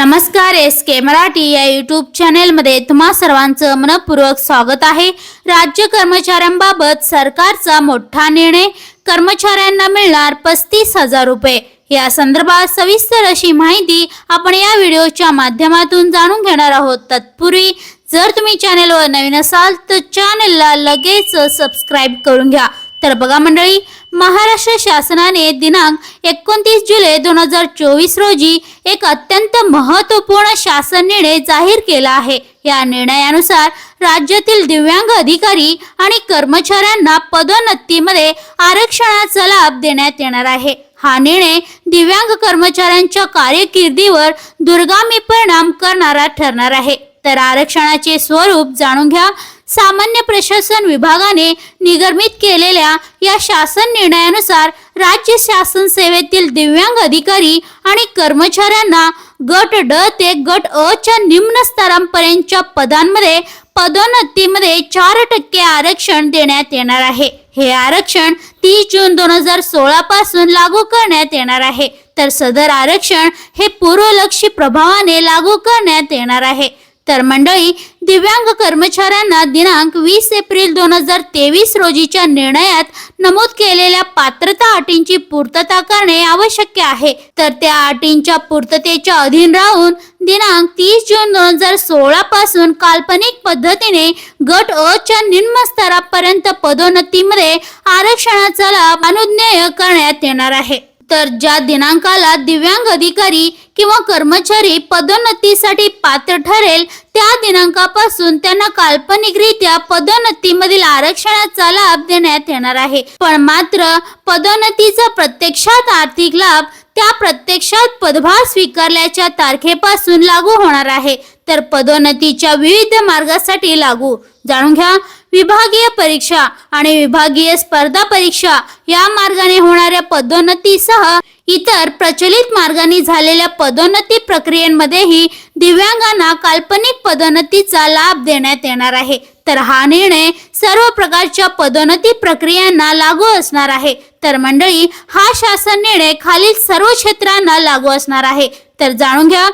नमस्कार एस के मराठी या यूट्यूब चॅनेलमध्ये तुम्हा सर्वांचं मनपूर्वक स्वागत आहे. राज्य कर्मचाऱ्यांबाबत सरकारचा मोठा निर्णय कर्मचाऱ्यांना मिळणार पस्तीस हजार रुपये. या संदर्भात सविस्तर अशी माहिती आपण या व्हिडिओच्या माध्यमातून जाणून घेणार आहोत. तत्पूर्वी जर तुम्ही चॅनेलवर नवीन असाल तर चॅनेलला लगेच सबस्क्राईब करून घ्या. तर बघा मंडळी महाराष्ट्र शासनाने दिनांक एकोणतीस जुलै दोन हजार चोवीस रोजी एक अत्यंत महत्त्वपूर्ण शासन निर्णय जाहीर केला आहे. या निर्णयानुसार राज्यातील दिव्यांग अधिकारी आणि कर्मचाऱ्यांना पदोन्नतीमध्ये आरक्षणाचा लाभ देण्यात येणार आहे. हा निर्णय दिव्यांग कर्मचाऱ्यांच्या कार्यकिर्दीवर दुर्गामी परिणाम करणारा ठरणार आहे. तर आरक्षणाचे स्वरूप जाणून घ्या. सामान्य प्रशासन विभागाने निगमित केलेल्या या शासन निर्णयानुसार राज्य शासन सेवेतील दिव्यांग अधिकारी आणि कर्मचाऱ्यांना गट ड ते गट अ च्या निम्न स्तरांपर्यंतच्या पदांमध्ये पदोन्नतीमध्ये चार टक्के आरक्षण देण्यात येणार आहे. हे आरक्षण तीस जून दोन हजार सोळा पासून लागू करण्यात येणार आहे. तर सदर आरक्षण हे पूर्वलक्षी प्रभावाने लागू करण्यात येणार आहे. तर मंडळी दिव्यांग कर्मचाऱ्यांना दिनांक वीस एप्रिल दोन हजार तेवीस रोजीच्या निर्णयात नमूद केलेल्या पात्रता अटींची पूर्तता करणे आवश्यक आहे. तर त्या अटींच्या पूर्ततेच्या अधीन राहून दिनांक तीस जून दोन हजार सोळा पासून काल्पनिक पद्धतीने गट अ च्या निम्न स्तरापर्यंत पदोन्नतीमध्ये आरक्षणाचा लाभ अनुज्ञेय करण्यात येणार आहे. तर ज्या दिनांकाला दिव्यांग अधिकारी किंवा कर्मचारी पदोन्नतीसाठी पात्र ठरेल त्या दिनांकापासून त्यांना काल्पनिकरित्या पदोन्नतीमधील आरक्षणाचा लाभ देण्यात येणार आहे. पण मात्र पदोन्नतीचा प्रत्यक्षात आर्थिक लाभ त्या प्रत्यक्षात पदभार स्वीकारल्याच्या तारखेपासून लागू होणार आहे. तर पदोन्नतीच्या विविध मार्गासाठी लागू. जाणून घ्या विभागीय परीक्षा आणि विभागीय स्पर्धा परीक्षा या मार्गाने होणाऱ्या पदोन्नतीसह इतर प्रचलित मार्गाने झालेल्या पदोन्नती प्रक्रियेमध्येही दिव्यांगांना काल्पनिक पदोन्नतीचा लाभ देण्यात येणार आहे. तर हा निर्णय सर्व प्रकारच्या पदोन्नती प्रक्रियांना लागू असणार आहे. तर मंडळी हा शासन निर्णय खालील सर्व क्षेत्रांना लागू असणार आहे. तर जाणून घ्या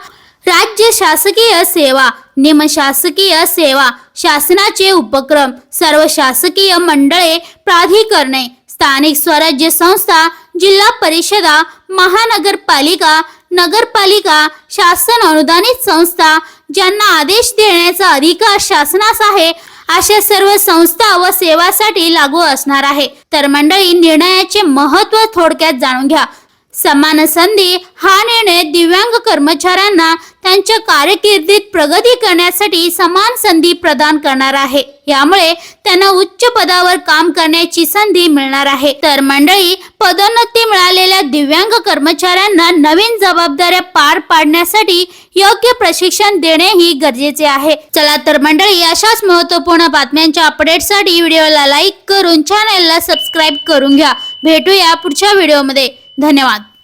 राज्य शासकीय सेवा निमशासकीय सेवा शासनाचे उपक्रम सर्व शासकीय मंडळे प्राधिकरणे स्थानिक स्वराज्य संस्था जिल्हा परिषदा महानगरपालिका नगरपालिका शासन अनुदानित संस्था ज्यांना आदेश देण्याचा अधिकार शासनास आहे अशा सर्व संस्था व सेवासाठी लागू असणार आहे. तर मंडळी निर्णयाचे महत्त्व थोडक्यात जाणून घ्या. समान संधी हा निर्णय दिव्यांग कर्मचाऱ्यांना त्यांच्या कारकिर्दीत प्रगती करण्यासाठी समान संधी प्रदान करणार आहे. यामुळे त्यांना उच्च पदावर काम करण्याची संधी मिळणार आहे. तर मंडळी पदोन्नती मिळालेल्या दिव्यांग कर्मचाऱ्यांना नवीन जबाबदाऱ्या पार पाडण्यासाठी योग्य प्रशिक्षण देणेही गरजेचे आहे. चला तर मंडळी अशाच महत्त्वपूर्ण बातम्यांच्या अपडेटसाठी व्हिडिओला लाईक करून चॅनलला सबस्क्राईब करून घ्या. भेटूया पुढच्या व्हिडिओमध्ये धन्यवाद.